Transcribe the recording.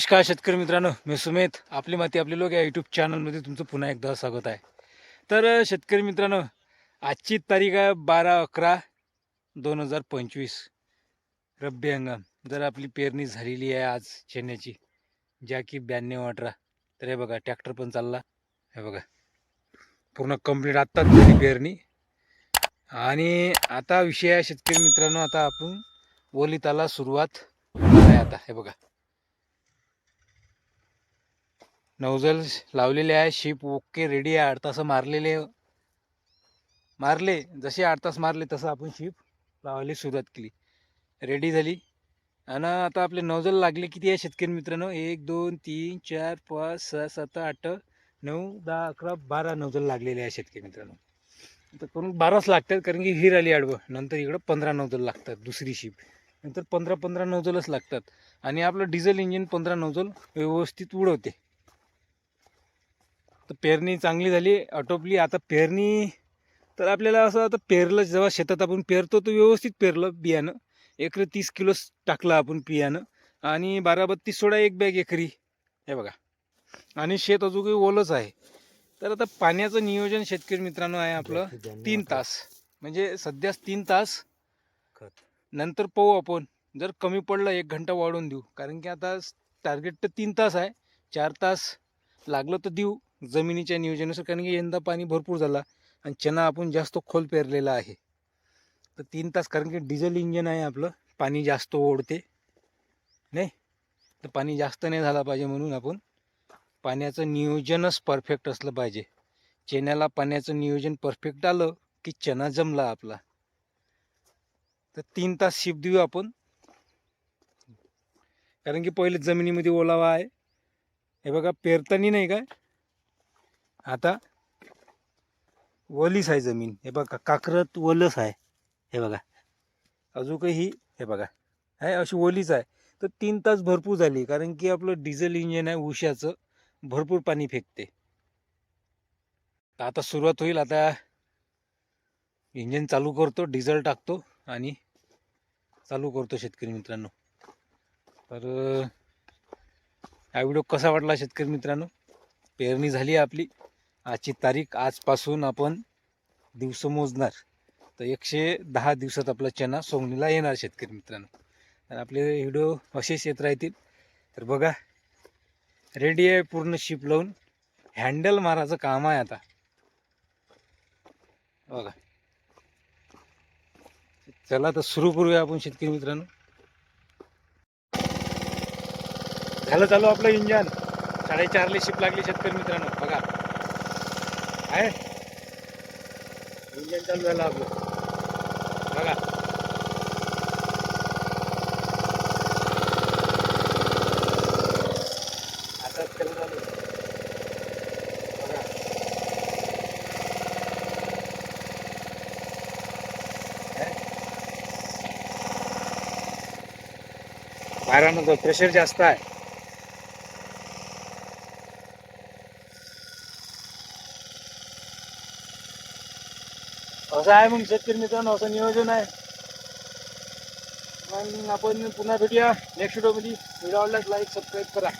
नमस्कार शेतकरी मित्रांनो मी सुमेध आपली माती आपले लोक या यूट्यूब चॅनलमध्ये तुमचं पुन्हा एकदा स्वागत आहे. तर शेतकरी मित्रांनो आजची तारीख आहे बारा अकरा दोन हजार पंचवीस. रब्बी हंगाम. जर आपली पेरणी झालेली आहे आज शेण्याची ज्या की ब्याण्णव अठरा. तर हे बघा ट्रॅक्टर पण चालला. हे बघा. पूर्ण कंप्लीट आत्ताच झाली पेरणी. आणि आता विषय आहे शेतकरी मित्रांनो आता आपण ओलिताला सुरुवात होणार आहे आता. हे बघा. नवजल लावलेले आहे शिप ओके रेडी आहे आठ तास मारलेले. मारले जसे आठ तास मारले तसं आपण शिप लावायला सुरुवात केली. रेडी झाली. आणि आता आपले नवजल लागले किती आहे शेतकरी मित्रांनो? एक दोन तीन चार पाच सहा सात आठ नऊ दहा अकरा बारा नवजल लागलेले आहे शेतकरी मित्रांनो. तर करून बाराच लागतात कारण की हिर आली आडवं. नंतर इकडं पंधरा नवजल लागतात दुसरी शिप नंतर पंधरा पंधरा नवजलच लागतात. आणि आपलं डिझेल इंजिन पंधरा नवजल व्यवस्थित उडवते. तर पेरणी चांगली झाली आटोपली. आता पेरणी तर आपल्याला असं आता पेरलं जेव्हा शेतात आपण पेरतो तर व्यवस्थित पेरलं बियाणं. एकरी तीस किलो टाकलं आपण बियाणं. आणि बारा बत्तीस सोळा एक बॅग एकरी. हे बघा. आणि शेत अजूनही ओलंच आहे. तर आता पाण्याचं नियोजन शेतकरी मित्रांनो आहे आपलं. तीन तास. म्हणजे सध्याच तीन तास. नंतर पाहू आपण. जर कमी पडलं एक घंटा वाढवून देऊ. कारण की आता टार्गेट तर तीन तास आहे. चार तास लागलं तर देऊ. जमिनीच्या नियोजनानुसार कारण की यंदा पाणी भरपूर झाला आणि चना आपण जास्त खोल पेरलेला आहे. तर तीन तास कारण की डिझेल इंजिन आहे आपलं पाणी जास्त ओढते नाही? तर पाणी जास्त नाही झाला पाहिजे म्हणून आपण पाण्याचं नियोजनच परफेक्ट असलं पाहिजे. चण्याला पाण्याचं नियोजन परफेक्ट आलं की चना जमला आपला. तर तीन तास शिप देऊ आपण. कारण की पहिले जमिनीमध्ये ओलावा आहे. हे बघा पेरतानी नाही काय? आता वलीस आहे जमीन. हे बघा काकरत वलच आहे. हे बघा अजून काही हे बघा आहे अशी ओलीच आहे. तर तीन तास भरपूर झाली कारण की आपलं डिझेल इंजिन आहे उशाचं भरपूर पाणी फेकते. तर आता सुरुवात होईल आता इंजिन चालू करतो डिझेल टाकतो आणि चालू करतो शेतकरी मित्रांनो. तर हा व्हिडिओ कसा वाटला शेतकरी मित्रांनो? पेरणी झाली आहे आपली. आजची तारीख आजपासून आपण दिवस मोजणार. तर एकशे दहा दिवसात आपला चना सोंगणीला येणार शेतकरी मित्रांनो. तर आपले व्हिडिओ असेच येत राहतील. तर बघा रेडी आहे पूर्ण शिप लावून. हँडल मारायचं काम आहे आता. बघा. चला तर सुरू करूया आपण शेतकरी मित्रांनो. झालं चालू आपलं इंजन. साडेचारले शिप लागली शेतकरी मित्रांनो. बघा. आहे. इंजन चालू झालं आपलं. बघा. आता चालू झालं. बघा. बाहेरनं प्रेशर जास्त आहे. असं आहे मग शेतकरी मित्रांनो असं नियोजन आहे. मग आपण पुन्हा भेटूया नेक्स्ट व्हिडिओमध्ये व्हिडिओ आवडल्यास लाईक सबस्क्राईब करा.